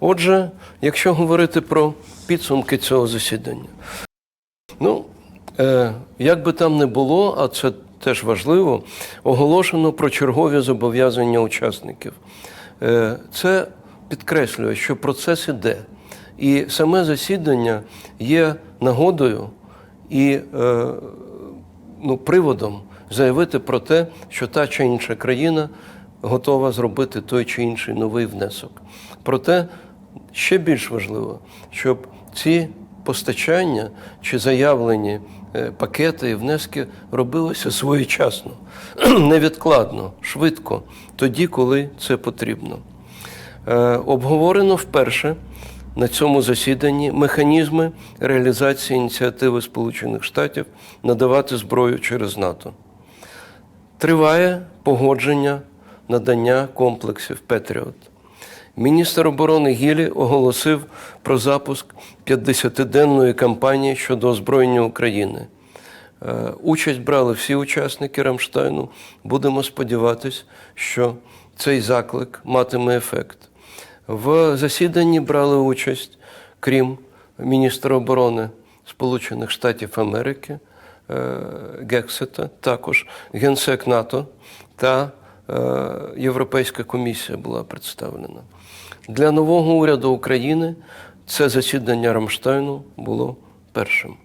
Отже, якщо говорити про підсумки цього засідання, ну, е, як би там не було, а це теж важливо, оголошено про чергові зобов'язання учасників. Е, це підкреслює, що процес іде. І саме засідання є нагодою і е, ну, приводом заявити про те, що та чи інша країна готова зробити той чи інший новий внесок. Проте ще більш важливо, щоб ці постачання чи заявлені е, пакети і внески робилися своєчасно, невідкладно, швидко, тоді, коли це потрібно. Е, Обговорено вперше на цьому засіданні механізми реалізації ініціативи Сполучених Штатів надавати зброю через НАТО. Триває погодження надання комплексів Петріот. Міністр оборони Гілі оголосив про запуск 50-денної кампанії щодо озброєння України. Е, Участь брали всі учасники Рамштайну. Будемо сподіватися, що цей заклик матиме ефект. В засіданні брали участь, крім міністра оборони Сполучених Штатів Америки е, Гексета, також генсек НАТО та Європейська комісія була представлена. Для нового уряду України це засідання Рамштайну було першим.